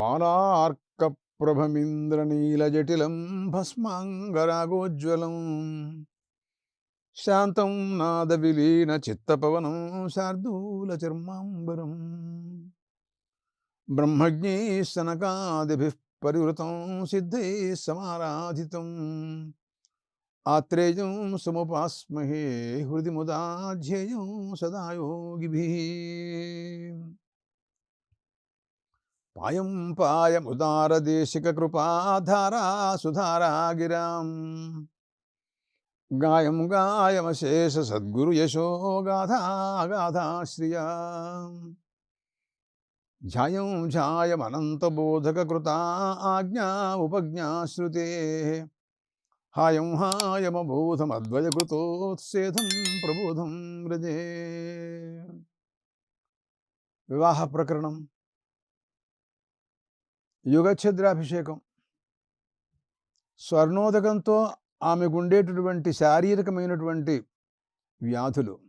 పాలార్కప్రభమింద్రనీలజటిలం భస్మాంగరాగోజ్వలం. శాంతం నాదవిలీన చిత్తపవనం శార్దూల చర్మాంబరం బ్రహ్మజ్ఞై సనకాదిభిः పరివృతం సిద్ధై సమారాధితం. ఆత్రేయం సముపాస్మహే హృది ముదా ధ్యేయం సదా యోగిభిः. పాయం పాయముదారదేశిక కృపాధారా సుధారాగిరాం. గాయం గాయమశేష సద్గురు యశో గాథా గాథాశ్రియా ధ్యాయం ధ్యాయమనంతబోధక కృతా ఆజ్ఞా ఉపజ్ఞాశ్రుతే హాయం హాయమబోధమద్వయకృతోత్సేధం ప్రబోధం వ్రజే. వివాహ ప్రకరణం. యుగఛద్రాభిషేకం. స్వర్ణోదకంతో ఆమెకు ఉండేటటువంటి శారీరకమైనటువంటి వ్యాధులు.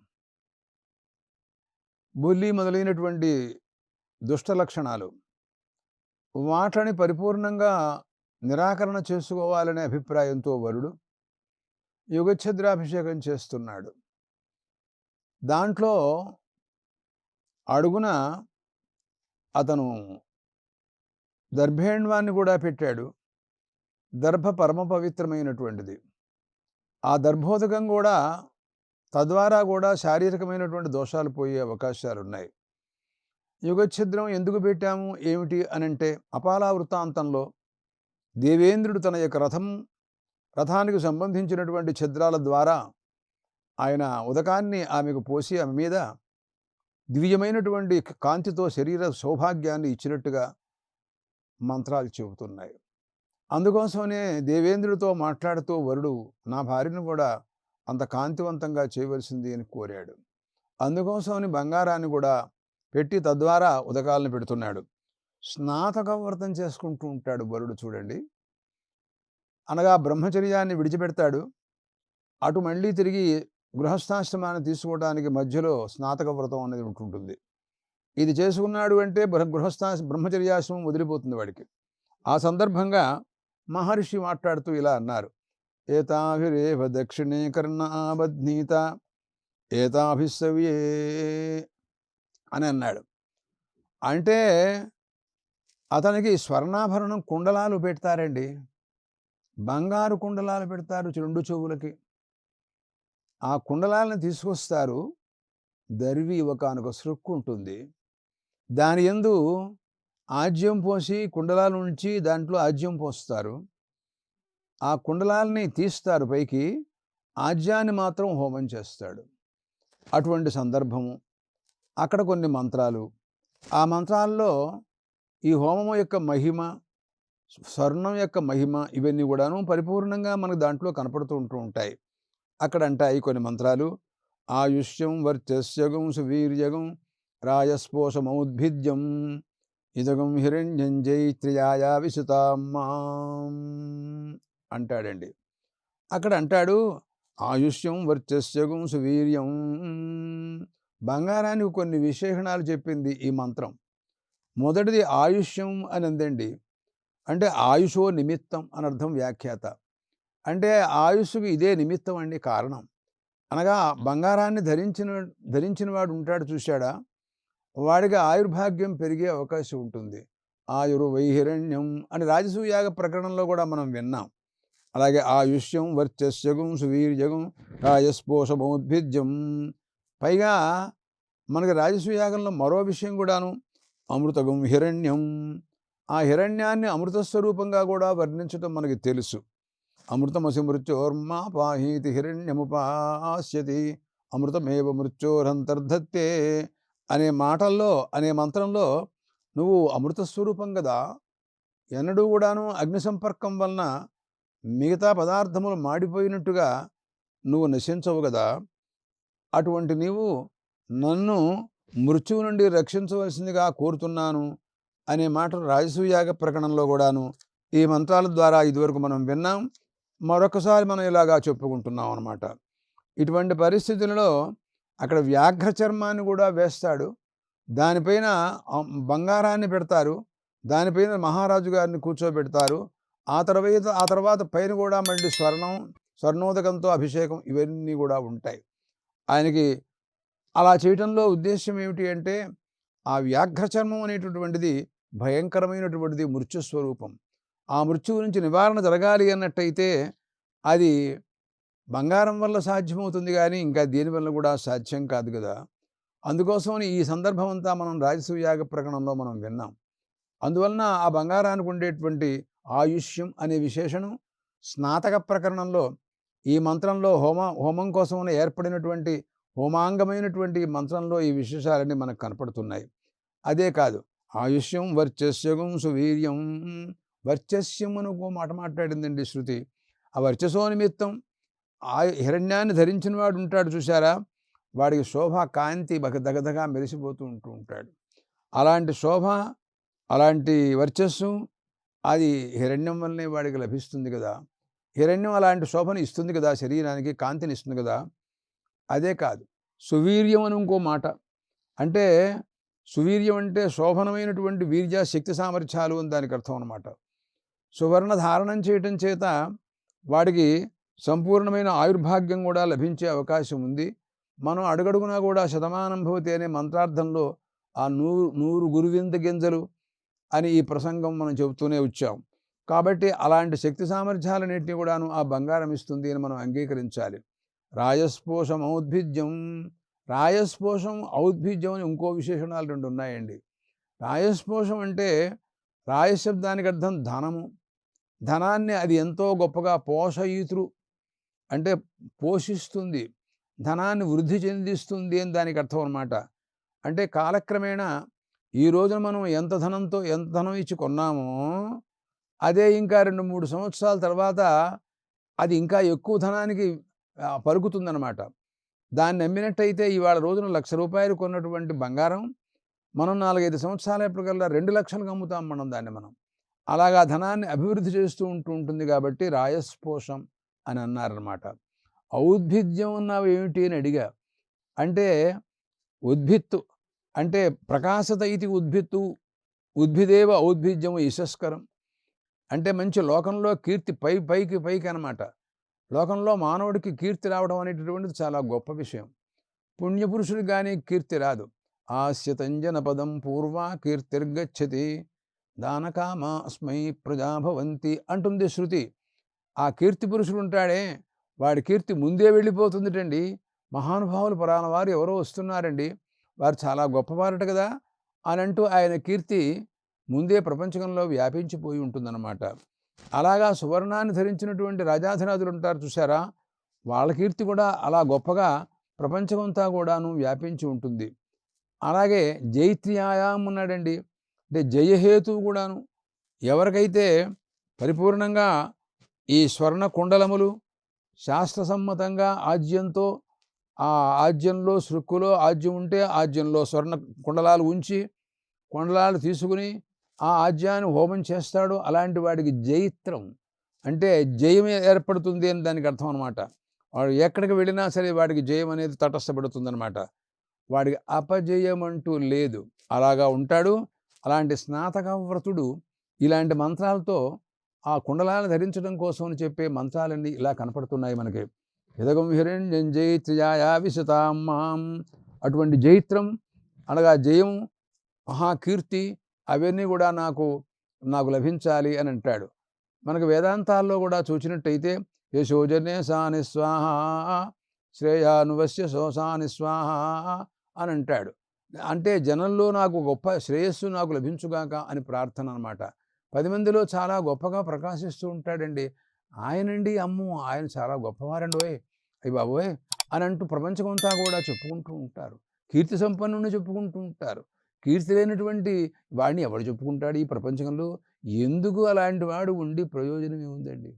బుల్లి మొదలైనటువంటి దుష్ట లక్షణాలు. వాటిని పరిపూర్ణంగా నిరాకరణ చేసుకోవాలనే అభిప్రాయంతో వరుడు యుగఛద్రాభిషేకం చేస్తున్నాడు. దాంట్లో అడుగున అతను దర్భేణ్వాన్ని కూడా పెట్టాడు. దర్భ పరమ పవిత్రమైనటువంటిది. ఆ దర్భోదకం కూడా తద్వారా కూడా శారీరకమైనటువంటి దోషాలు పోయే అవకాశాలు ఉన్నాయి యుగఛిద్రం ఎందుకు పెట్టాము? ఏమిటి అనంటే అపాలా వృత్తాంతంలో దేవేంద్రుడు తన యొక్క రథం రథానికి సంబంధించినటువంటి ఛిద్రాల ద్వారా ఆయన ఉదకాన్ని ఆమెకు పోసి ఆమె మీద దివ్యమైనటువంటి కాంతితో శరీర సౌభాగ్యాన్ని ఇచ్చినట్టుగా మంత్రాలు చెబుతున్నాయి. అందుకోసమనే దేవేంద్రుడితో మాట్లాడుతూ వరుడు నా భార్యను కూడా అంత కాంతివంతంగా చేయవలసింది అని కోరాడు. అందుకోసమని బంగారాన్ని కూడా పెట్టి తద్వారా ఉదకాలను పెడుతున్నాడు. స్నాతక వ్రతం చేసుకుంటూ ఉంటాడు వరుడు చూడండి. అనగా బ్రహ్మచర్యాన్ని విడిచిపెడతాడు. అటు మళ్ళీ తిరిగి గృహస్థాశ్రమాన్ని తీసుకోవడానికి మధ్యలో స్నాతక వ్రతం అనేది ఉంటుంటుంది. ఇది చేసుకున్నాడు అంటే గృహస్థా బ్రహ్మచర్యాశ్రమం వదిలిపోతుంది వాడికి. ఆ సందర్భంగా మహర్షి మాట్లాడుతూ ఇలా అన్నారు. ఏతాభిరేవ దక్షిణే కర్ణాబధ్నీత ఏతాభిసవ్యే అని అన్నాడు. అంటే అతనికి స్వర్ణాభరణం కుండలాలు పెడతారండి. బంగారు కుండలాలు పెడతారు రెండు చెవులకి. ఆ కుండలాలను తీసుకొస్తారు. దరివి ఒకనొక సృక్కు ఉంటుంది. దాని ఎందు ఆజ్యం పోసి కుండలాల నుంచి దాంట్లో ఆజ్యం పోస్తారు. ఆ కుండలాలని తీస్తారు పైకి ఆజ్యాన్ని మాత్రం హోమం చేస్తాడు. అటువంటి సందర్భము. అక్కడ కొన్ని మంత్రాలు. ఆ మంత్రాల్లో ఈ హోమము యొక్క మహిమ స్వర్ణం యొక్క మహిమ ఇవన్నీ కూడాను పరిపూర్ణంగా మనకు దాంట్లో కనపడుతూ ఉంటూ ఉంటాయి. అక్కడ అంటాయి కొన్ని మంత్రాలు. ఆయుష్యం వర్చస్యగం సువీర్యగం రాయస్పోషమౌద్భిద్యం ఇదగం హిరణ్యం జైత్రియాయ విసుతామాం అంటాడండి. అక్కడ అంటాడు ఆయుష్యం వర్చస్యగం సువీర్యం బంగారానికి కొన్ని విశేషణాలు చెప్పింది ఈ మంత్రం. మొదటిది ఆయుష్యం అని అందండి అంటే ఆయుషో నిమిత్తం అనర్థం వ్యాఖ్యాత. అంటే ఆయుష్కి ఇదే నిమిత్తం అండి కారణం. అనగా బంగారాన్ని ధరించిన ధరించినవాడు ఉంటాడు చూశాడా? వాడికి ఆయుర్భాగ్యం పెరిగే అవకాశం ఉంటుంది. ఆయుర్వైహిరణ్యం అని రాజసూయాగ ప్రకరణంలో కూడా మనం విన్నాం. అలాగే ఆయుష్యం వర్చస్యగం సువీర్యగం రాజస్పోషమోద్భిజ్యం పైగా మనకి రాజసూయాగంలో మరో విషయం కూడాను అమృతగం హిరణ్యం. ఆ హిరణ్యాన్ని అమృత స్వరూపంగా కూడా వర్ణించడం మనకి తెలుసు. అమృతమసి మృత్యోర్మా పాహీతి హిరణ్యముపాస్యతి అమృతమేవ మృత్యోరంతర్ధత్తే. అనే మాటల్లో అనే మంత్రంలో నువ్వు అమృత స్వరూపం కదా ఎన్నడూ కూడాను అగ్ని సంపర్కం వలన మిగతా పదార్థములు మాడిపోయినట్టుగా నువ్వు నశించవు కదా అటువంటి నీవు నన్ను మృత్యువు నుండి రక్షించవలసిందిగా కోరుతున్నాను అనే మాటలు రాజసూయాగ ప్రకటనలో కూడాను ఈ మంత్రాల ద్వారా ఇదివరకు మనం విన్నాం. మరొకసారి మనం ఇలాగా చెప్పుకుంటున్నాం అనమాట ఇటువంటి పరిస్థితులలో అక్కడ వ్యాఘ్ర చర్మాన్ని కూడా వేస్తాడు. దానిపైన బంగారాన్ని పెడతారు. దానిపైన మహారాజు గారిని కూర్చోబెడతారు. ఆ తర్వాత ఆ తర్వాత పైన కూడా మళ్ళీ స్వర్ణం స్వర్ణోదకంతో అభిషేకం ఇవన్నీ కూడా ఉంటాయి. ఆయనకి అలా చేయటంలో ఉద్దేశం ఏమిటి అంటే ఆ వ్యాఘ్ర చర్మం అనేటటువంటిది భయంకరమైనటువంటిది మృత్యు స్వరూపం ఆ మృత్యువు నుంచి నివారణ జరగాలి అన్నట్టయితే అది బంగారం వల్ల సాధ్యమవుతుంది కానీ ఇంకా దేనివల్ల కూడా సాధ్యం కాదు కదా అందుకోసం ఈ సందర్భం అంతా మనం రాజసూయాగ ప్రకరణంలో మనం విన్నాం. అందువలన ఆ బంగారానికి ఉండేటువంటి ఆయుష్యం అనే విశేషణం స్నాతక ప్రకరణంలో ఈ మంత్రంలో హోమ హోమం కోసం ఏర్పడినటువంటి హోమాంగమైనటువంటి మంత్రంలో ఈ విశేషాలన్నీ మనకు కనపడుతున్నాయి. అదే కాదు ఆయుష్యం వర్చస్యగం సువీర్యం. వర్చస్యం అని ఒక మాట మాట్లాడిందండి శృతి. ఆ వర్చసో నిమిత్తం ఆ హిరణ్యాన్ని ధరించిన వాడు ఉంటాడు చూసారా వాడికి శోభ కాంతి బగ దగదగా మెరిసిపోతూ ఉంటూ ఉంటాడు. అలాంటి శోభ అలాంటి వర్చస్సు అది హిరణ్యం వల్లనే వాడికి లభిస్తుంది కదా. హిరణ్యం అలాంటి శోభను ఇస్తుంది కదా శరీరానికి కాంతిని ఇస్తుంది కదా. అదే కాదు సువీర్యం అని ఇంకో మాట. అంటే సువీర్యం అంటే శోభనమైనటువంటి వీర్య శక్తి సామర్థ్యాలు అని దానికి అర్థం అనమాట సువర్ణ ధారణం చేయటం చేత వాడికి సంపూర్ణమైన ఆయుర్భాగ్యం కూడా లభించే అవకాశం ఉంది. మనం అడుగడుగునా కూడా శతమానం భవతి అనే మంత్రార్థంలో ఆ నూరు నూరు గురువింద గింజలు అని ఈ ప్రసంగం మనం చెబుతూనే వచ్చాం. కాబట్టి అలాంటి శక్తి సామర్థ్యాలన్నింటినీ కూడాను ఆ బంగారం ఇస్తుంది అని మనం అంగీకరించాలి. రాయస్పోషం ఔద్భిజ్యం రాయస్పోషం ఔద్భిజ్యం అని ఇంకో విశేషణాలు రెండు ఉన్నాయండి. రాయస్పోషం అంటే రాయశబ్దానికి అర్థం ధనము. ధనాన్ని అది ఎంతో గొప్పగా పోషయితురు. అంటే పోషిస్తుంది ధనాన్ని వృద్ధి చెందిస్తుంది అని దానికి అర్థం అనమాట అంటే కాలక్రమేణా ఈ రోజున మనం ఎంత ధనంతో ఎంత ధనం ఇచ్చి కొన్నామో అదే ఇంకా రెండు మూడు సంవత్సరాల తర్వాత అది ఇంకా ఎక్కువ ధనానికి పరుగుతుందన్నమాట. దాన్ని నమ్మినట్టయితే ఇవాళ రోజున లక్ష రూపాయలు కొన్నటువంటి బంగారం మనం నాలుగైదు సంవత్సరాల ఎప్పటికల్లా రెండు లక్షలకు అమ్ముతాం మనం దాన్ని మనం. అలాగా ధనాన్ని అభివృద్ధి చేస్తూ ఉంటూ ఉంటుంది కాబట్టి రాయస్పోషం అని అన్నారనమాట ఔద్భిద్యం ఉన్నావు ఏమిటి అని అడిగా. అంటే ఉద్భిత్తు అంటే ప్రకాశత ఇది ఉద్భిత్తు ఉద్భిదేవ ఔద్భిద్యము యశస్కరం. అంటే మంచి లోకంలో కీర్తి పై పైకి పైకి అనమాట లోకంలో మానవుడికి కీర్తి రావడం అనేటటువంటిది చాలా గొప్ప విషయం. పుణ్యపురుషుడికి కానీ కీర్తి రాదు. ఆస్యతంజన పదం పూర్వ కీర్తిర్గచ్చతి. దానకామ అస్మై ప్రజాభవంతి అంటుంది శృతి. ఆ కీర్తి పురుషుడు ఉంటాడే. వాడి కీర్తి ముందే వెళ్ళిపోతుందిటండి. మహానుభావులు పురాణ వారు ఎవరో వస్తున్నారండి. వారు చాలా గొప్పవారట కదా అని అంటూ ఆయన కీర్తి ముందే ప్రపంచంలో వ్యాపించిపోయి ఉంటుందన్నమాట. అలాగా సువర్ణాన్ని ధరించినటువంటి రాజాధిరాజులు ఉంటారు చూసారా వాళ్ళ కీర్తి కూడా అలా గొప్పగా ప్రపంచమంతా కూడాను వ్యాపించి ఉంటుంది. అలాగే జైత్రియాయాం ఉన్నాడండి. అంటే జయహేతువు కూడాను. ఎవరికైతే పరిపూర్ణంగా ఈ స్వర్ణ కుండలములు శాస్త్రసమ్మతంగా ఆజ్యంతో ఆ ఆజ్యంలో సృక్కులో ఆజ్యం ఉంటే ఆజ్యంలో స్వర్ణ కుండలాలు ఉంచి కుండలాలు తీసుకుని ఆ ఆజ్యాన్ని హోమం చేస్తాడు. అలాంటి వాడికి జయిత్రం అంటే జయం ఏర్పడుతుంది అని దానికి అర్థం అనమాట వాడు ఎక్కడికి వెళ్ళినా సరే వాడికి జయం అనేది తటస్థపడుతుందనమాట వాడికి అపజయం అంటూ లేదు. అలాగా ఉంటాడు. అలాంటి స్నాతక వ్రతుడు ఇలాంటి మంత్రాలతో ఆ కుండలాలను ధరించడం కోసం అని చెప్పే మంత్రాలన్నీ ఇలా కనపడుతున్నాయి మనకి. ఎదగం హిరణ్యం జైత్రయాయా విశతాం అటువంటి జైత్రం అనగా జయం మహాకీర్తి అవన్నీ కూడా నాకు నాకు లభించాలి అని అంటాడు. మనకు వేదాంతాల్లో కూడా చూచినట్టయితే యశోజనే సాని స్వాహ శ్రేయానువస్య శోసాని స్వాహ అని అంటాడు. అంటే జనంలో నాకు గొప్ప శ్రేయస్సు నాకు లభించుగాక అని ప్రార్థన అనమాట పది మందిలో చాలా గొప్పగా ప్రకాశిస్తూ ఉంటాడండి. ఆయనండి అమ్ము ఆయన చాలా గొప్పవారండి ఓయ్. అయ్యి బాబోయ్! అని అంటూ ప్రపంచమంతా కూడా చెప్పుకుంటూ ఉంటారు. కీర్తి సంపన్నుని చెప్పుకుంటూ ఉంటారు. కీర్తి లేనటువంటి వాడిని ఎవడు చెప్పుకుంటాడు ఈ ప్రపంచంలో? ఎందుకు అలాంటి వాడు ఉండి ప్రయోజనం ఏముందండి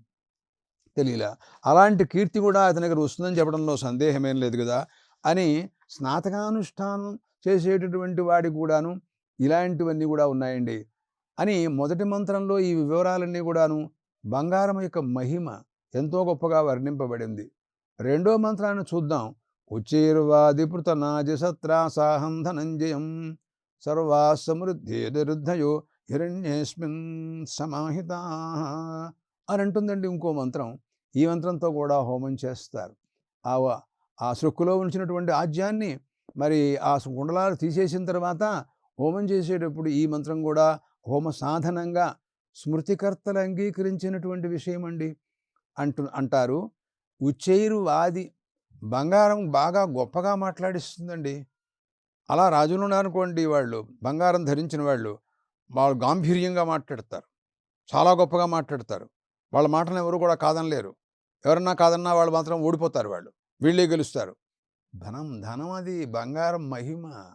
తెలియలా అలాంటి కీర్తి కూడా అతని దగ్గర వస్తుందని చెప్పడంలో సందేహమేం లేదు కదా? అని స్నాతకానుష్ఠానం చేసేటటువంటి వాడి కూడాను ఇలాంటివన్నీ కూడా ఉన్నాయండి. అని మొదటి మంత్రంలో ఈ వివరాలన్నీ కూడాను బంగారం యొక్క మహిమ ఎంతో గొప్పగా వర్ణింపబడింది. రెండో మంత్రాన్ని చూద్దాం. ఉచ్చేర్వాదిపృత నాజసత్రాసాహం ధనంజయం సర్వా సమృద్ధి నిరుద్ధయో హిరణ్యేస్మిన్ సమాహిత అని అంటుందండి ఇంకో మంత్రం. ఈ మంత్రంతో కూడా హోమం చేస్తారు. ఆ ఆ సృక్కులో ఉంచినటువంటి ఆజ్యాన్ని మరి ఆ కుండలాలు తీసేసిన తర్వాత హోమం చేసేటప్పుడు ఈ మంత్రం కూడా హోమ సాధనంగా స్మృతికర్తలు అంగీకరించినటువంటి విషయం అండి అంటు అంటారు. ఉచ్చైరు వాది బంగారం బాగా గొప్పగా మాట్లాడిస్తుందండి. అలా రాజులు ఉన్నారనుకోండి వాళ్ళు బంగారం ధరించిన వాళ్ళు వాళ్ళు గాంభీర్యంగా మాట్లాడతారు. చాలా గొప్పగా మాట్లాడతారు. వాళ్ళ మాటలు ఎవరు కూడా కాదనలేరు. ఎవరన్నా కాదన్నా వాళ్ళు మాత్రం ఓడిపోతారు వాళ్ళు. వీళ్ళే గెలుస్తారు. ధనం ధనం అది బంగారం మహిమ.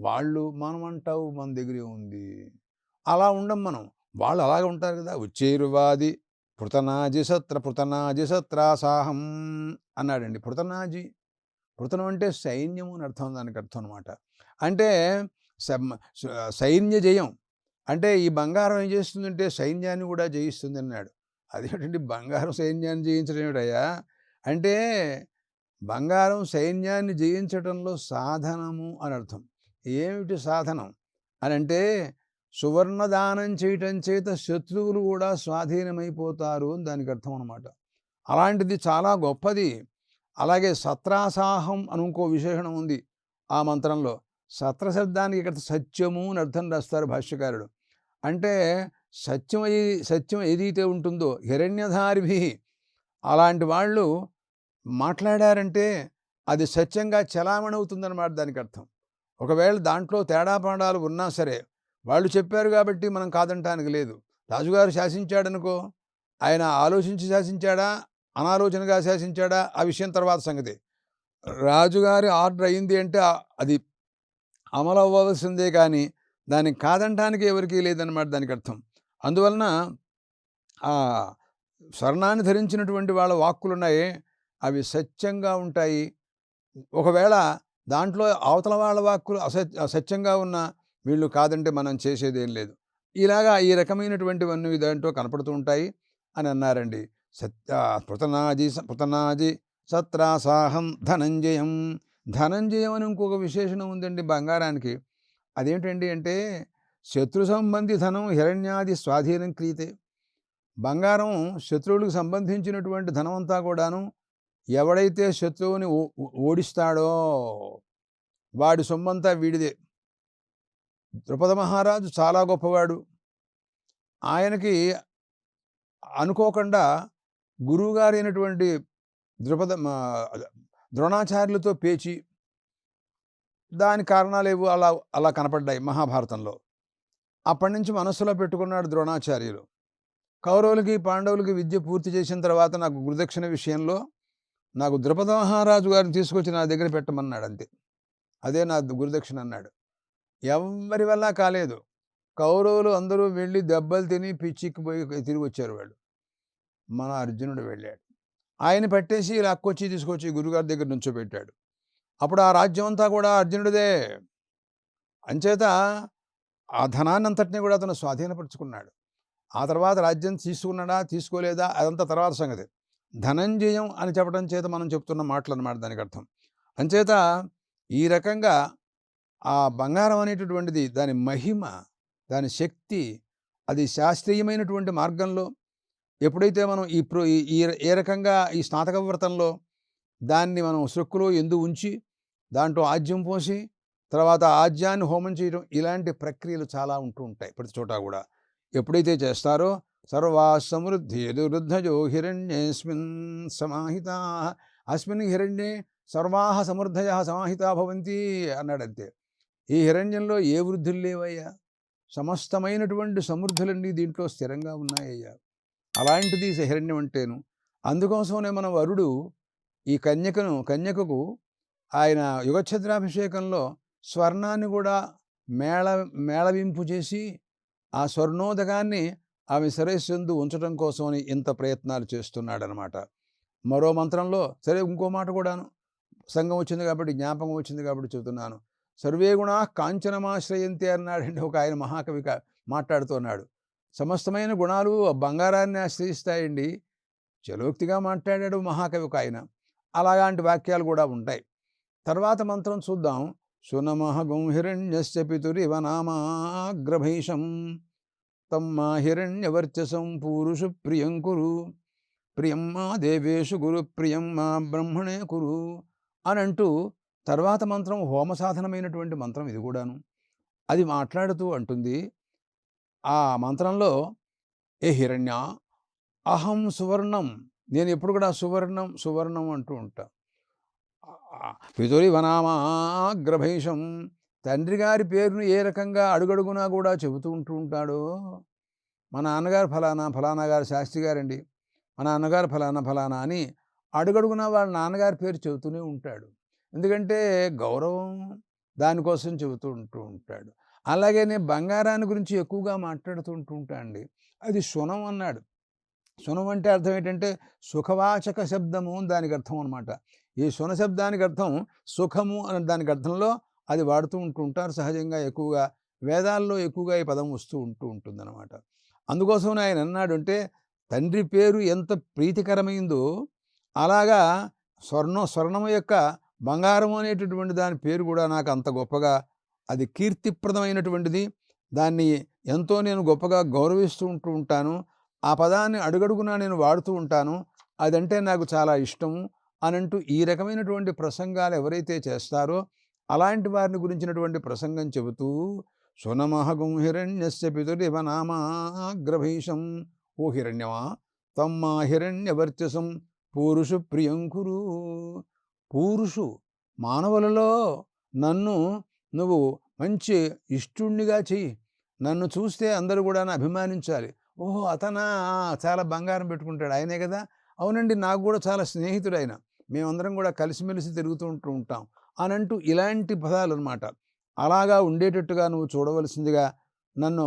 వాళ్ళు మనం అంటావు మన దగ్గరే ఉంది. అలా ఉండం మనం. వాళ్ళు అలాగే ఉంటారు కదా! ఉచ్చేరువాది పృతనాజి సత్ర పృతనాజి సత్రాసాహం అన్నాడండి. పృతనాజి పృతనం అంటే సైన్యము అని అర్థం దానికి అర్థం అనమాట అంటే సైన్య జయం. అంటే ఈ బంగారం ఏం చేస్తుందంటే సైన్యాన్ని కూడా జయిస్తుంది అన్నాడు. అదేంటంటే బంగారం సైన్యాన్ని జయించడం ఏమిటయ్యా? అంటే బంగారం సైన్యాన్ని జయించడంలో సాధనము అని అర్థం. ఏమిటి సాధనం? అని అంటే సువర్ణ దానం చేయటం చేత శత్రువులు కూడా స్వాధీనమైపోతారు అని దానికి అర్థం అనమాట అలాంటిది చాలా గొప్పది. అలాగే సత్రాసాహం అని ఇంకో విశేషణం ఉంది ఆ మంత్రంలో. సత్రశబ్దానికి ఇక్కడ సత్యము అని అర్థం రాస్తారు భాష్యకారుడు. అంటే సత్యం సత్యం ఏదైతే ఉంటుందో హిరణ్యధారిభి అలాంటి వాళ్ళు మాట్లాడారంటే అది సత్యంగా చలామణి అవుతుందన్నమాట దానికి అర్థం. ఒకవేళ దాంట్లో తేడా పాండాలు ఉన్నా సరే వాళ్ళు చెప్పారు కాబట్టి మనం కాదంటానికి లేదు. రాజుగారు శాసించాడనుకో ఆయన ఆలోచించి శాసించాడా? అనాలోచనగా శాసించాడా? ఆ విషయం తర్వాత సంగతి. రాజుగారి ఆర్డర్ అయింది అంటే అది అమలు అవ్వాల్సిందే కానీ దానికి కాదంటానికి ఎవరికీ లేదన్నమాట దానికి అర్థం. అందువలన ఆ స్వర్ణాన్ని ధరించినటువంటి వాళ్ళ వాక్కులు ఉన్నాయి అవి సత్యంగా ఉంటాయి. ఒకవేళ దాంట్లో అవతల వాళ్ళ వాక్కులు అసత్ అసత్యంగా ఉన్న వీళ్ళు కాదంటే మనం చేసేదేం లేదు. ఇలాగా ఈ రకమైనటువంటివన్నీ దాంట్లో కనపడుతూ ఉంటాయి అని అన్నారండి. సత్య పృతనాజి పృతనాజి సత్రాసాహం ధనంజయం. ధనంజయం అని ఇంకొక విశేషణం ఉందండి బంగారానికి. అదేంటండి అంటే శత్రు సంబంధి ధనం హిరణ్యాది స్వాధీనం క్రియతే బంగారం శత్రువులకు సంబంధించినటువంటి ధనం అంతా కూడాను ఎవడైతే శత్రువుని ఓ- ఓడిస్తాడో వాడి సొమ్మంతా వీడిదే. ద్రుపద మహారాజు చాలా గొప్పవాడు. ఆయనకి అనుకోకుండా గురువుగారు అయినటువంటి ద్రుపద ద్రోణాచార్యులతో పేచి దాని కారణాలు ఏవో అలా అలా కనపడ్డాయి మహాభారతంలో. అప్పటి నుంచి మనస్సులో పెట్టుకున్నాడు ద్రోణాచార్యులు. కౌరవులకి పాండవులకి విద్య పూర్తి చేసిన తర్వాత నాకు గురుదక్షిణ విషయంలో నాకు ద్రుపద మహారాజు గారిని తీసుకొచ్చి నా దగ్గర పెట్టమన్నాడు అంతే. అదే నా గురుదక్షిణ అన్నాడు. ఎవరి వల్ల కాలేదు. కౌరవులు అందరూ వెళ్ళి దెబ్బలు తిని పిచ్చిక్కిపోయి తిరిగి వచ్చారు వాళ్ళు. మన అర్జునుడు వెళ్ళాడు. ఆయన పట్టేసి లాక్కొచ్చి తీసుకొచ్చి గురుగారి దగ్గర నుంచో పెట్టాడు అప్పుడు ఆ రాజ్యం అంతా కూడా అర్జునుడిదే. అంచేత ఆ ధనాన్ని అంతటినీ కూడా అతను స్వాధీనపరుచుకున్నాడు. ఆ తర్వాత రాజ్యం తీసుకున్నాడా తీసుకోలేదా అదంతా తర్వాత సంగతి. ధనంజయం అని చెప్పడం చేత మనం చెప్తున్న మాటలు అన్నమాట దానికి అర్థం. అంచేత ఈ రకంగా ఆ బంగారం అనేటటువంటిది దాని మహిమ దాని శక్తి అది శాస్త్రీయమైనటువంటి మార్గంలో ఎప్పుడైతే మనం ఈ ప్రో ఈ- ఈ ఏ రకంగా ఈ స్నాతక వ్రతంలో దాన్ని మనం సృక్కులో ఎందు ఉంచి దాంట్లో ఆజ్యం పోసి తర్వాత ఆజ్యాన్ని హోమం చేయడం ఇలాంటి ప్రక్రియలు చాలా ఉంటూ ఉంటాయి ప్రతి చోట కూడా. ఎప్పుడైతే చేస్తారో సర్వా సమృద్ధి వృద్ధజో హిరణ్యేస్మిన్ సమాహిత అస్మిన్ హిరణ్యే సర్వాహ సమృద్ధయ సమాహిత భవంతి అన్నాడంతే. ఈ హిరణ్యంలో ఏ వృద్ధులు లేవయ్యా? సమస్తమైనటువంటి సమృద్ధులన్నీ దీంట్లో స్థిరంగా ఉన్నాయ్యా. అలాంటిది హిరణ్యం అంటేను. అందుకోసమనే మన వరుడు ఈ కన్యకను కన్యకకు ఆయన యుగఛద్రాభిషేకంలో స్వర్ణాన్ని కూడా మేళ మేళవింపు చేసి ఆ స్వర్ణోదకాన్ని ఆమె శిరస్సు ఉంచడం కోసమని ఇంత ప్రయత్నాలు చేస్తున్నాడనమాట. మరో మంత్రంలో సరే ఇంకో మాట కూడాను సంఘం వచ్చింది కాబట్టి జ్ఞాపకం వచ్చింది కాబట్టి చెబుతున్నాను. సర్వే గుణ కాంచనమాశ్రయంతి అన్నాడండి ఒక ఆయన మహాకవి మాట్లాడుతున్నాడు. సమస్తమైన గుణాలు బంగారాన్ని ఆశ్రయిస్తాయండి. చలోక్తిగా మాట్లాడాడు మహాకవి ఒక ఆయన. అలాంటి వాక్యాలు కూడా ఉంటాయి. తర్వాత మంత్రం చూద్దాం. సునమహ గుంహిరణ్యస్య పితురివ నామాగ్రభీషం. తమ్మా హిరణ్యవర్చసం పూరుషు ప్రియం కురు. ప్రియం మా దేవేషు గురు. ప్రియం మా బ్రహ్మణే కురు. అని అంటూ తర్వాత మంత్రం హోమ సాధనమైనటువంటి మంత్రం ఇది కూడాను. అది మాట్లాడుతూ అంటుంది ఆ మంత్రంలో ఏ హిరణ్య అహం సువర్ణం నేను ఎప్పుడు కూడా సువర్ణం సువర్ణం అంటూ ఉంటా. పితురి వనామాగ్రభైషం తండ్రి గారి పేరును ఏ రకంగా అడుగడుగునా కూడా చెబుతూ ఉంటూ ఉంటాడో. మా నాన్నగారు ఫలానా ఫలానా గారు శాస్త్రి గారండి. మా నాన్నగారు ఫలానా ఫలానా అని అడుగడుగునా వాళ్ళ నాన్నగారి పేరు చెబుతూనే ఉంటాడు. ఎందుకంటే గౌరవం దానికోసం చెబుతూ ఉంటూ ఉంటాడు. అలాగే నేను బంగారాన్ని గురించి ఎక్కువగా మాట్లాడుతూ ఉంటూ ఉంటానండి అది సునం అన్నాడు. సునం అంటే అర్థం ఏంటంటే సుఖవాచక శబ్దము అని దానికి అర్థం అనమాట ఈ సున శబ్దానికి అర్థం సుఖము అనే దానికి అర్థంలో అది వాడుతూ ఉంటూ ఉంటారు. సహజంగా ఎక్కువగా వేదాల్లో ఎక్కువగా ఈ పదం వస్తూ ఉంటూ ఉంటుందన్నమాట. అందుకోసం ఆయన అన్నాడు అంటే తండ్రి పేరు ఎంత ప్రీతికరమైందో అలాగా స్వర్ణం స్వర్ణము యొక్క బంగారం అనేటటువంటి దాని పేరు కూడా నాకు అంత గొప్పగా అది కీర్తిప్రదమైనటువంటిది. దాన్ని ఎంతో నేను గొప్పగా గౌరవిస్తూ ఉంటూ ఉంటాను. ఆ పదాన్ని అడుగడుగునా నేను వాడుతూ ఉంటాను. అదంటే నాకు చాలా ఇష్టము అనంటూ ఈ రకమైనటువంటి ప్రసంగాలు ఎవరైతే చేస్తారో అలాంటి వారిని గురించినటువంటి ప్రసంగం చెబుతూ సునమహగం హిరణ్యస్య పితురివ నామాగ్రభీషం ఓ హిరణ్యమా తమ్మా హిరణ్యవర్చసం పూరుషు ప్రియంకురు పూరుషు మానవులలో నన్ను నువ్వు మంచి ఇష్టుణ్ణిగా చెయ్యి. నన్ను చూస్తే అందరూ కూడా అభిమానించాలి. ఓహో అతనా? చాలా బంగారం పెట్టుకుంటాడు ఆయనే కదా? అవునండి నాకు కూడా చాలా స్నేహితుడు ఆయన మేమందరం కూడా కలిసిమెలిసి తిరుగుతూ ఉంటూ ఉంటాం అని అంటూ ఇలాంటి పదాలు అనమాట అలాగా ఉండేటట్టుగా నువ్వు చూడవలసిందిగా నన్ను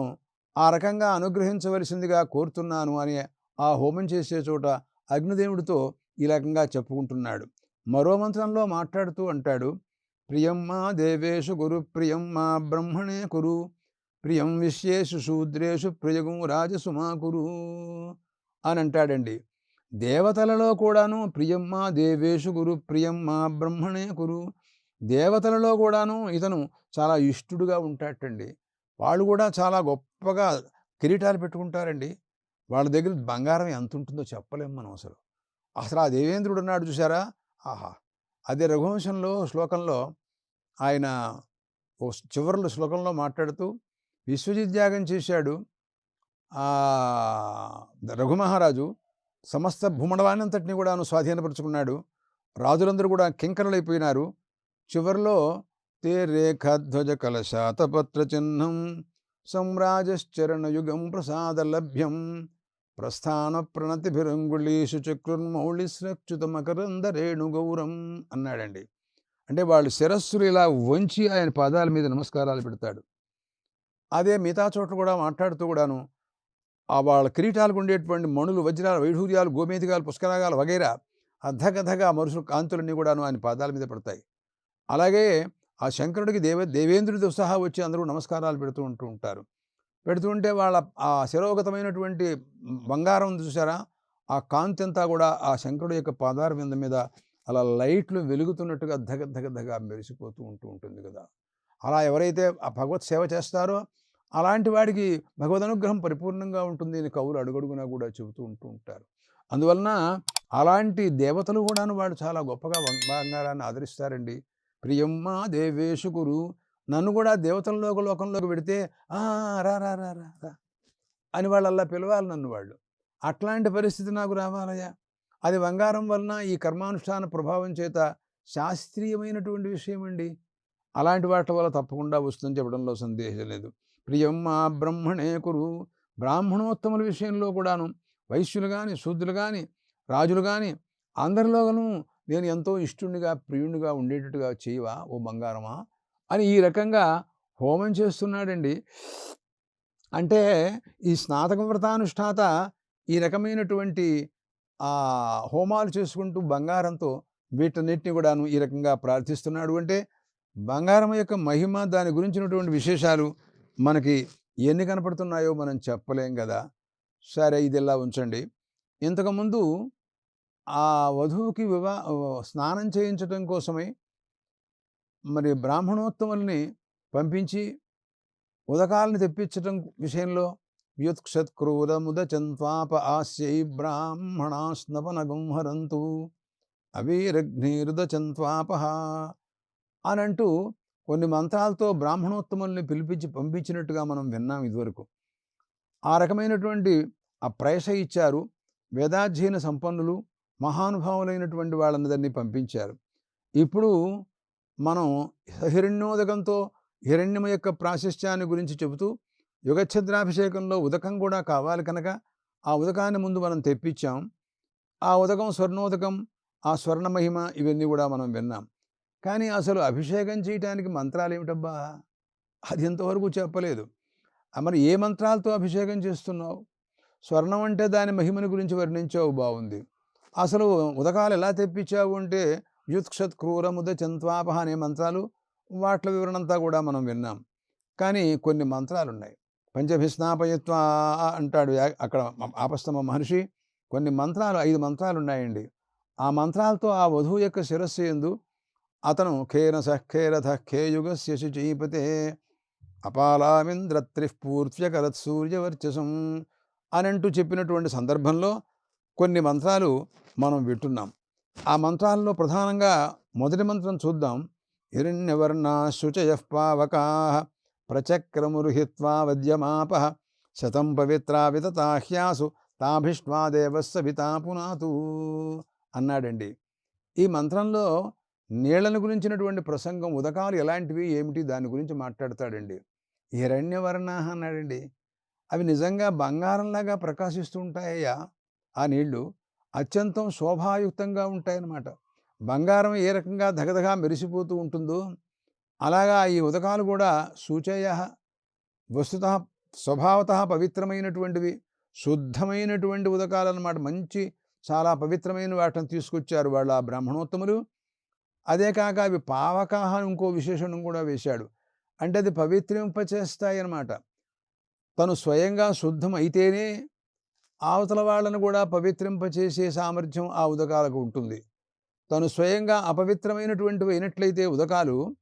ఆ రకంగా అనుగ్రహించవలసిందిగా కోరుతున్నాను అని ఆ హోమం చేసే చోట అగ్నిదేవుడితో ఈ రకంగా చెప్పుకుంటున్నాడు. మరో మంత్రంలో మాట్లాడుతూ అంటాడు ప్రియం మా దేవేషు గురు ప్రియం మా బ్రహ్మణే కురు ప్రియం విశ్వేషు శూద్రేషు ప్రియగు రాజసుమా కురు అని అంటాడండి. దేవతలలో కూడాను ప్రియమ్మ దేవేషు గురు ప్రియమ్మ బ్రహ్మణే కురు దేవతలలో కూడాను ఇతను చాలా ఇష్టుడుగా ఉంటాటండి వాళ్ళు కూడా చాలా గొప్పగా కిరీటాలు పెట్టుకుంటారండి. వాళ్ళ దగ్గర బంగారం ఎంత ఉంటుందో చెప్పలేము మనం అసలు. అసలు ఆ దేవేంద్రుడు ఉన్నాడు చూసారా ఆహా! అదే రఘువంశంలో శ్లోకంలో ఆయన ఓ చివరిలో శ్లోకంలో మాట్లాడుతూ విశ్వజిత్ త్యాగం చేశాడు. రఘుమహారాజు సమస్త భూమండలాన్నంతటిని కూడాను స్వాధీనపరుచుకున్నాడు. రాజులందరూ కూడా కింకరులైపోయినారు. చివరిలో తే రేఖధ్వజ కలశాతపత్ర చిహ్నం. సంరాజశ్చరణయుగం ప్రసాదలభ్యం ప్రస్థాన ప్రణతిభిరంగుళీషు చక్రుర్మౌళిస్రక్షుత మకరంద రేణుగౌరం అన్నాడండి. అంటే వాళ్ళు శిరస్సులు ఇలా వంచి ఆయన పాదాల మీద నమస్కారాలు పెడతాడు. అదే మిగతా చోట్ల కూడా మాట్లాడుతూ కూడాను ఆ వాళ్ళ కిరీటాలకు ఉండేటువంటి మణులు వజ్రాలు వైఢూర్యాలు గోమేధికాలు పుష్కరాగాలు వగైరా అర్ధగధగా మరుసులు కాంతులన్నీ కూడాను ఆయన పాదాల మీద పడతాయి. అలాగే ఆ శంకరుడికి దేవ దేవేంద్రుడితో సహా వచ్చి అందరూ నమస్కారాలు పెడుతూ ఉంటూ ఉంటారు. పెడుతుంటే వాళ్ళ ఆ శిరోగతమైనటువంటి బంగారం చూసారా ఆ కాంతి అంతా కూడా ఆ శంకరుడు యొక్క పాదార మీద మీద అలా లైట్లు వెలుగుతున్నట్టుగా ధగ మెరిసిపోతూ ఉంటూ ఉంటుంది కదా! అలా ఎవరైతే ఆ భగవత్ సేవ చేస్తారో అలాంటి వాడికి భగవద్ అనుగ్రహం పరిపూర్ణంగా ఉంటుంది అని కవులు అడుగడుగునా కూడా చెబుతూ ఉంటూ ఉంటారు. అందువలన అలాంటి దేవతలు కూడాను వాళ్ళు చాలా గొప్పగా బంగారాన్ని ఆదరిస్తారండి. ప్రియమ్మ దేవేశు గురు నన్ను కూడా దేవతల్లోకి లోకంలోకి పెడితే రా రా రా రా అని వాళ్ళల్లా పిలవాలి నన్ను వాళ్ళు. అట్లాంటి పరిస్థితి నాకు రావాలయ్యా. అది బంగారం వలన ఈ కర్మానుష్ఠాన ప్రభావం చేత శాస్త్రీయమైనటువంటి విషయం అండి అలాంటి వాటి వల్ల తప్పకుండా వస్తుందని చెప్పడంలో సందేహం లేదు. ప్రియం మా బ్రహ్మణే కురు బ్రాహ్మణోత్తముల విషయంలో కూడాను వైశ్యులు కానీ శూద్రులు కానీ రాజులు కానీ అందరిలోనూ నేను ఎంతో ఇష్టునిగా ప్రియునిగా ఉండేటట్టుగా చేయవా? ఓ బంగారమా? అని ఈ రకంగా హోమం చేస్తున్నాడండి. అంటే ఈ స్నాతక వ్రతానుష్ఠాత ఈ రకమైనటువంటి హోమాలు చేసుకుంటూ బంగారంతో వీటన్నిటిని కూడాను ఈ రకంగా ప్రార్థిస్తున్నాడు. అంటే బంగారం యొక్క మహిమ దాని గురించినటువంటి విశేషాలు మనకి ఎన్ని కనపడుతున్నాయో మనం చెప్పలేం కదా సరే ఇది ఇలా ఉంచండి. ఇంతకుముందు ఆ వధువుకి వివా స్నానం చేయించడం కోసమై మరి బ్రాహ్మణోత్తముల్ని పంపించి ఉదకాలను తెప్పించడం విషయంలో వ్యుత్క్షత్క్రూరముదచన్వాప ఆస్యై బ్రాహ్మణాస్నపనగం హరంతు అవీరగ్నిరుదచన్వాప అని అంటూ కొన్ని మంత్రాలతో బ్రాహ్మణోత్తముల్ని పిలిపించి పంపించినట్టుగా మనం విన్నాం ఇదివరకు. ఆ రకమైనటువంటి ఆ ప్రేష ఇచ్చారు వేదాధ్యయన సంపన్నులు మహానుభావులైనటువంటి వాళ్ళందరినీ పంపించారు. ఇప్పుడు మనం హిరణ్యోదకంతో హిరణ్యము యొక్క ప్రాశస్త్యాన్ని గురించి చెబుతూ యుగఛద్రాభిషేకంలో ఉదకం కూడా కావాలి కనుక ఆ ఉదకాన్ని ముందు మనం తెప్పించాం. ఆ ఉదకం స్వర్ణోదకం ఆ స్వర్ణ మహిమ ఇవన్నీ కూడా మనం విన్నాం. కానీ అసలు అభిషేకం చేయటానికి మంత్రాలు ఏమిటబ్బా? అది ఇంతవరకు చెప్పలేదు. మరి ఏ మంత్రాలతో అభిషేకం చేస్తున్నావు? స్వర్ణం అంటే దాని మహిమని గురించి వర్ణించావు బాగుంది అసలు ఉదకాలు ఎలా తెప్పించావు అంటే యుత్క్షత్ క్రూరముద చంత్వాపహ అనే మంత్రాలు వాట్ల వివరణంతా కూడా మనం విన్నాం. కానీ కొన్ని మంత్రాలు ఉన్నాయి పంచభిస్నాపయత్వ అంటాడు అక్కడ ఆపస్తమ మహర్షి. కొన్ని మంత్రాలు ఐదు మంత్రాలు ఉన్నాయండి ఆ మంత్రాలతో ఆ వధువు యొక్క శిరస్సు ఎందు అతను ఖేన సఖేరథ ఖేయుగస్య శుచీపతే అపాలామింద్రత్రిపూర్త్యకరత్ సూర్యవర్చసం అని అంటూ చెప్పినటువంటి సందర్భంలో కొన్ని మంత్రాలు మనం వింటున్నాం. ఆ మంత్రాల్లో ప్రధానంగా మొదటి మంత్రం చూద్దాం. హిరణ్యవర్ణా శుచయ పావకా ప్రచక్రమురుహిత్వా వద్యమాప శతం పవిత్రా వితతాహ్యాసు తాభిష్వా దేవస్స అన్నాడండి. ఈ మంత్రంలో నీళ్ళను గురించినటువంటి ప్రసంగం ఉదకాలు ఎలాంటివి ఏమిటి దాని గురించి మాట్లాడతాడండి. హిరణ్యవర్ణ అన్నాడండి. అవి నిజంగా బంగారంలాగా ప్రకాశిస్తూ ఉంటాయ్యా ఆ నీళ్ళు అత్యంతం శోభాయుక్తంగా ఉంటాయన్నమాట. బంగారం ఏ రకంగా ధగధగా మెరిసిపోతూ ఉంటుందో అలాగా ఈ ఉదకాలు కూడా సూచయ వస్తుత స్వభావత పవిత్రమైనటువంటివి శుద్ధమైనటువంటి ఉదకాలు అన్నమాట మంచి చాలా పవిత్రమైన వాటిని తీసుకొచ్చారు వాళ్ళ బ్రాహ్మణోత్తములు. అదే కాక అవి పావకాహ అని ఇంకో విశేషణం కూడా వేశాడు. అంటే అది పవిత్రింపచేస్తాయి అన్నమాట తను స్వయంగా శుద్ధం అయితేనే అవతల వాళ్ళను కూడా పవిత్రింపచేసే సామర్థ్యం ఆ ఉదకాలకు ఉంటుంది. తను స్వయంగా అపవిత్రమైనటువంటివి అయినట్లయితే ఉదకాలు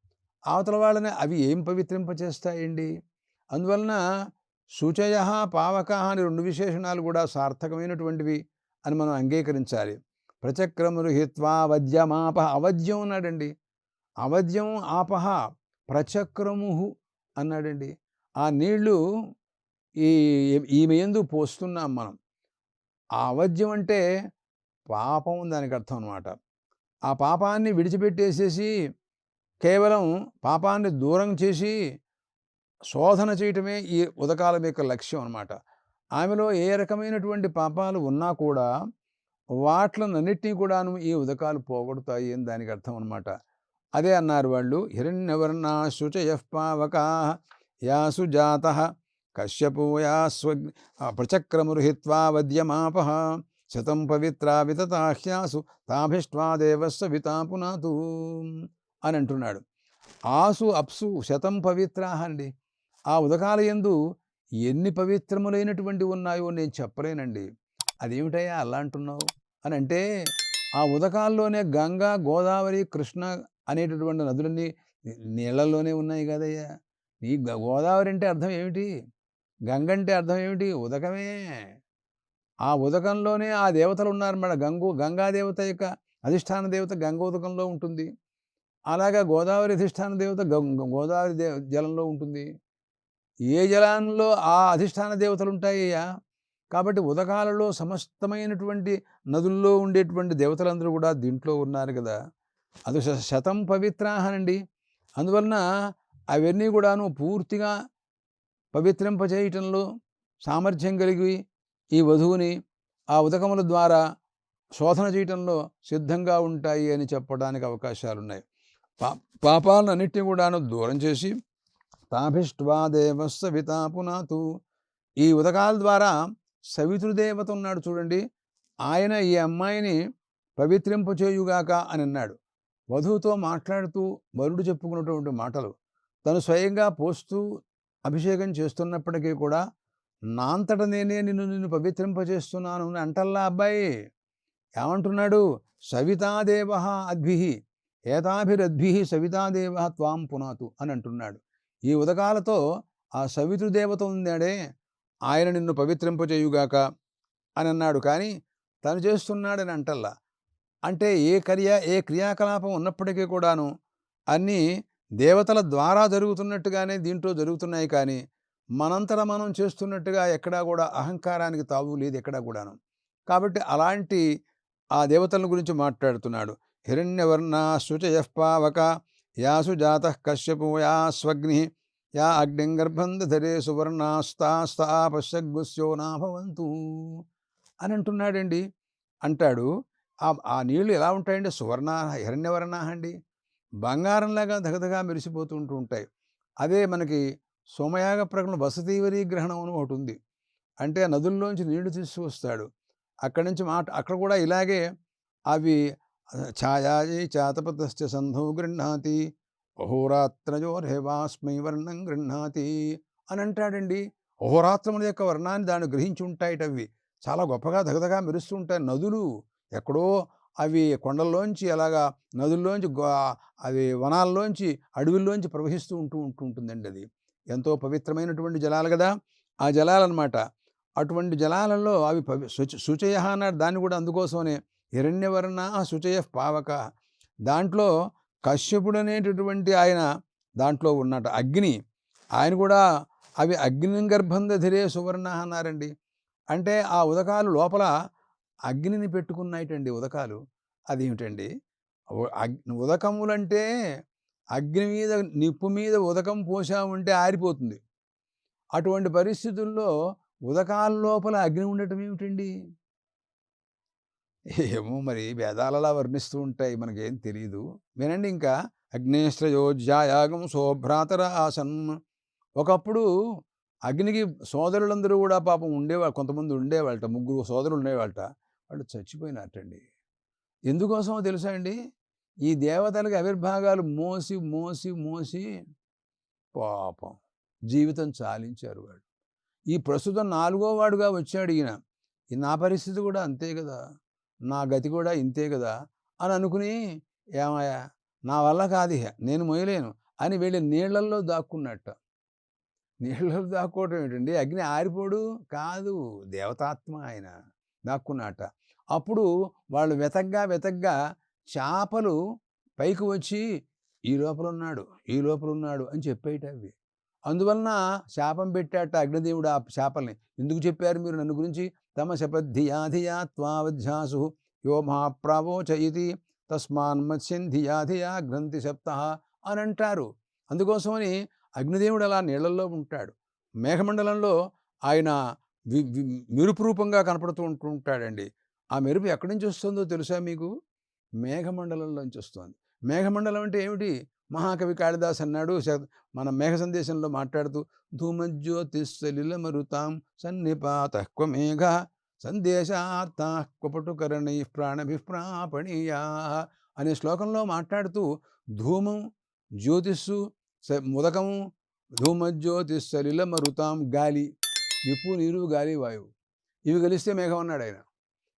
అవతల వాళ్ళని అవి ఏం పవిత్రింపచేస్తాయండి? అందువలన శుచయ పావక అని రెండు విశేషణాలు కూడా సార్థకమైనటువంటివి అని మనం అంగీకరించాలి. ప్రచక్రము హిత్వా వద్యమాప అవద్యం అన్నాడండి. అవద్యం ఆపహ ప్రచక్రము అన్నాడండి. ఆ నీళ్ళు ఈ ఈమె ఎందు పోస్తున్నాం మనం. ఆ అవధ్యం అంటే పాపం దానికి అర్థం అనమాట ఆ పాపాన్ని విడిచిపెట్టేసేసి కేవలం పాపాన్ని దూరం చేసి శోధన చేయటమే ఈ ఉదకాలం యొక్క లక్ష్యం అనమాట ఆమెలో ఏ రకమైనటువంటి పాపాలు ఉన్నా కూడా వాట్లనన్నిటినీ కూడాను ఈ ఉదకాలు పోగొడతాయి అని దానికి అర్థం అనమాట అదే అన్నారు వాళ్ళు హిరణ్యవర్ణ శుచయ పావకా యాసు జాత కశ్యపూయాస్వ ప్రచక్రముర్హిత్వా వద్యమాప శతం పవిత్రా వితతాహ్యాసు తాభిష్ట్వా దేవస్వ వితాపునాతు అని అంటున్నాడు. ఆసు అప్సు శతం పవిత్రాహ అండి. ఆ ఉదకాలయందు ఎన్ని పవిత్రములైనటువంటి ఉన్నాయో నేను చెప్పలేనండి. అదేమిటయ్యా అలా అంటున్నావు? అని అంటే ఆ ఉదకాల్లోనే గంగా గోదావరి కృష్ణ అనేటటువంటి నదులన్నీ నీళ్ళల్లోనే ఉన్నాయి కదయ్యా. ఈ గ- గోదావరి అంటే అర్థం ఏమిటి? గంగంటే అర్థం ఏమిటి? ఉదకమే. ఆ ఉదకంలోనే ఆ దేవతలు ఉన్నారు మన గంగు గంగాదేవత యొక్క అధిష్టాన దేవత గంగోదకంలో ఉంటుంది. అలాగా గోదావరి అధిష్టాన దేవత గోదావరి దేవ జలంలో ఉంటుంది. ఏ జలంలో ఆ అధిష్టాన దేవతలు ఉంటాయ్యా? కాబట్టి ఉదకాలలో సమస్తమైనటువంటి నదుల్లో ఉండేటువంటి దేవతలందరూ కూడా దీంట్లో ఉన్నారు కదా. అది శతం పవిత్రాహనండి. అందువలన అవన్నీ కూడాను పూర్తిగా పవిత్రింపచేయటంలో సామర్థ్యం కలిగి ఈ వధువుని ఆ ఉదకముల ద్వారా శోధన చేయటంలో సిద్ధంగా ఉంటాయి అని చెప్పడానికి అవకాశాలు ఉన్నాయి పా పాపాలను అన్నింటినీ కూడాను దూరం చేసి తాభిష్ట్వా దేవస్వ వితాపునాతు ఈ ఉదకాల ద్వారా సవితృదేవత ఉన్నాడు చూడండి. ఆయన ఈ అమ్మాయిని పవిత్రింపు చేయుగాక అని అన్నాడు. వధువుతో మాట్లాడుతూ వరుడు చెప్పుకున్నటువంటి మాటలు తను స్వయంగా పోస్తూ అభిషేకం చేస్తున్నప్పటికీ కూడా నాంతట నేనే నిన్ను నిన్ను పవిత్రింపజేస్తున్నాను అని అంటల్లా అబ్బాయి. ఏమంటున్నాడు? సవితాదేవ అద్భి ఏతాభిరద్భి సవితాదేవ త్వాం పునాతు అని అంటున్నాడు. ఈ ఉదకాలతో ఆ సవితృదేవత ఉందాడే ఆయన నిన్ను పవిత్రింపజేయుగాక అని అన్నాడు. కానీ తను చేస్తున్నాడని అంటల్లా. అంటే ఏ క్రియ ఏ క్రియాకలాపం ఉన్నప్పటికీ కూడాను అన్నీ దేవతల ద్వారా జరుగుతున్నట్టుగానే దీంట్లో జరుగుతున్నాయి కానీ మనంతర మనం చేస్తున్నట్టుగా ఎక్కడా కూడా అహంకారానికి తావు లేదు ఎక్కడా కూడాను. కాబట్టి అలాంటి ఆ దేవతల గురించి మాట్లాడుతున్నాడు. హిరణ్యవర్ణ శుచయపావక యాసు జాత కశ్యపు యా స్వగ్ని యా అగ్నింగర్భంధరే గర్భం ధరే నాభవంతు అని అంటున్నాడండి. అంటాడు ఆ ఆ నీళ్ళు ఎలా ఉంటాయండి? సువర్ణ హిరణ్యవర్ణ అండి? బంగారంలాగా దగదగా మెరిసిపోతుంటూ ఉంటాయి. అదే మనకి సోమయాగ ప్రకటన వసతీవరీ గ్రహణం అని ఒకటి ఉంది. అంటే నదుల్లోంచి నీళ్ళు తీసుకువస్తాడు. అక్కడి నుంచి మాట అక్కడ కూడా ఇలాగే అవి ఛాయాజీ చాతపతశ్చ సంధౌ గృహ్ణాతి అహోరాత్రజోర్హేవాస్మై వర్ణం గృహ్ణాతి అని అంటాడండి. అహోరాత్రముల యొక్క వర్ణాన్ని దాన్ని గ్రహించి ఉంటాయి అవి చాలా గొప్పగా దగదగా మెరుస్తూ ఉంటాయి నదులు. ఎక్కడో అవి కొండల్లోంచి అలాగా నదుల్లోంచి గో- అవి వనాల్లోంచి అడవుల్లోంచి ప్రవహిస్తూ ఉంటూ ఉంటూ ఉంటుందండి అది. ఎంతో పవిత్రమైనటువంటి జలాలు కదా ఆ జలాలన్నమాట అటువంటి జలాలలో అవి పవి శుచ శుచయ అన్నాడు. దాన్ని కూడా అందుకోసమనే హిరణ్యవర్ణ శుచయ పావక. దాంట్లో కశ్యపుడు అనేటటువంటి ఆయన దాంట్లో ఉన్నట. అగ్ని. ఆయన కూడా అవి అగ్ని గర్భంధ ధిరే సువర్ణ అన్నారండి. అంటే ఆ ఉదకాలు లోపల అగ్నిని పెట్టుకున్నాయిటండి ఉదకాలు అదేమిటండి? ఉ- ఉదకములంటే అగ్ని మీద నిప్పు మీద ఉదకం పోసామంటే ఆరిపోతుంది. అటువంటి పరిస్థితుల్లో ఉదకాల లోపల అగ్ని ఉండటం ఏమిటండి? ఏమో మరి వేదాలలా వర్ణిస్తూ ఉంటాయి మనకేం తెలియదు వినండి ఇంకా. అగ్నేశ్రయోజ్యాయాగం శోభ్రాతర ఆసన్. ఒకప్పుడు అగ్నికి సోదరులందరూ కూడా పాపం ఉండేవాళ్ళు కొంతమంది ఉండేవాళ్ళట ముగ్గురు సోదరులు ఉండేవాళ్ళట. వాళ్ళు చచ్చిపోయినట్టండి ఎందుకోసమో తెలుసా అండి ఈ దేవతలకి ఆవిర్భాగాలు మోసి మోసి మోసి పాపం జీవితం చాలించారు వాడు ఈ ప్రస్తుతం నాలుగో వాడుగా వచ్చాడు ఈయన. ఈ నా పరిస్థితి కూడా అంతే కదా? నా గతి కూడా ఇంతే కదా? అని అనుకుని ఏమయ్యా నా వల్ల కాదు నేను మొయ్యలేను అని వెళ్ళి నీళ్ళల్లో దాక్కున్నట్ట. నీళ్ళలో దాక్కోవటం ఏంటండి? అగ్ని ఆరిపోడు కాదు దేవతాత్మ ఆయన దాక్కున్నట్ట. అప్పుడు వాళ్ళు వెతగ్గా వెతగ్గా చేపలు పైకి వచ్చి ఈ లోపల ఉన్నాడు ఈ లోపల ఉన్నాడు అని చెప్పేట అవి. అందువలన శాపం పెట్టాట అగ్నిదేవుడు ఆ చేపల్ని. ఎందుకు చెప్పారు మీరు నన్ను గురించి? తమ శపధియా ధియా త్వావధ్యాసు యో మహాప్రావోచ ఇది తస్మాన్ మత్స్యం ధియా ధియా గ్రంథి సప్త అని అంటారు. అందుకోసమని అగ్నిదేవుడు అలా నీళ్ళల్లో ఉంటాడు. మేఘమండలంలో ఆయన వి- మెరుపు రూపంగా కనపడుతూ ఉంటూ ఉంటాడండి. ఆ మెరుపు ఎక్కడి నుంచి వస్తుందో తెలుసా మీకు? మేఘమండలంలోంచి వస్తుంది. మేఘమండలం అంటే ఏమిటి? మహాకవి కాళిదాస్ అన్నాడు మన మేఘ సందేశంలో మాట్లాడుతూ ధూమజ్యోతిస్సలిల మరుతాం సన్నిపాత మేఘ సందేశార్థ క్వపటుకరణై ప్రాణభిప్రాపణీయా అనే శ్లోకంలో మాట్లాడుతూ ధూమం జ్యోతిస్సు స- ముదకము ధూమజ్యోతిస్సలిల మరుతాం గాలి నిప్పు నీరు గాలి వాయువు. ఇవి కలిస్తే మేఘం అన్నాడు ఆయన.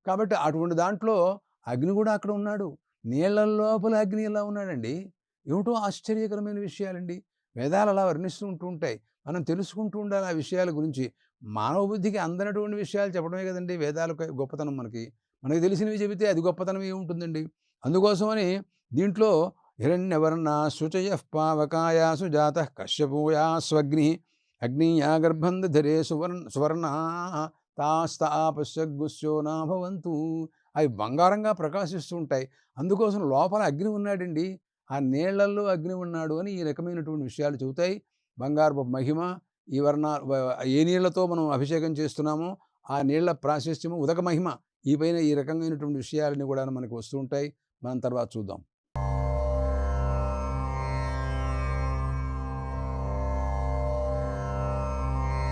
కాబట్టి అటువంటి దాంట్లో అగ్ని కూడా అక్కడ ఉన్నాడు. నీళ్ళ లోపల అగ్ని ఎలా ఉన్నాడండి? ఏమిటో ఆశ్చర్యకరమైన విషయాలండి. వేదాలు అలా వర్ణిస్తూ ఉంటూ ఉంటాయి. మనం తెలుసుకుంటూ ఉండాలి ఆ విషయాల గురించి. మానవ బుద్ధికి అందనటువంటి విషయాలు చెప్పడమే కదండి వేదాలకు గొప్పతనం మనకి. మనకి తెలిసినవి చెబితే అది గొప్పతనం ఏముంటుందండి అందుకోసమని దీంట్లో హిరణ్యవర్ణ శుచయ పావకాయాసు జాత కశ్యపూయా స్వగ్ని అగ్నియా గర్భం ధరే సువర్ణ తాస్త తాస్తాపశ్యగ్గుస్యో నా భవంతు అవి బంగారంగా ప్రకాశిస్తూ ఉంటాయి అందుకోసం లోపల అగ్ని ఉన్నాడండి. ఆ నీళ్ళల్లో అగ్ని ఉన్నాడు అని ఈ రకమైనటువంటి విషయాలు చెబుతాయి. బంగారపు మహిమ ఈ వర్ణ ఏ నీళ్ళతో మనం అభిషేకం చేస్తున్నామో ఆ నీళ్ళ ప్రాశస్త్యము ఉదక మహిమ ఈ పైన ఈ రకమైనటువంటి విషయాలని కూడా మనకు వస్తూ ఉంటాయి. మనం తర్వాత చూద్దాం.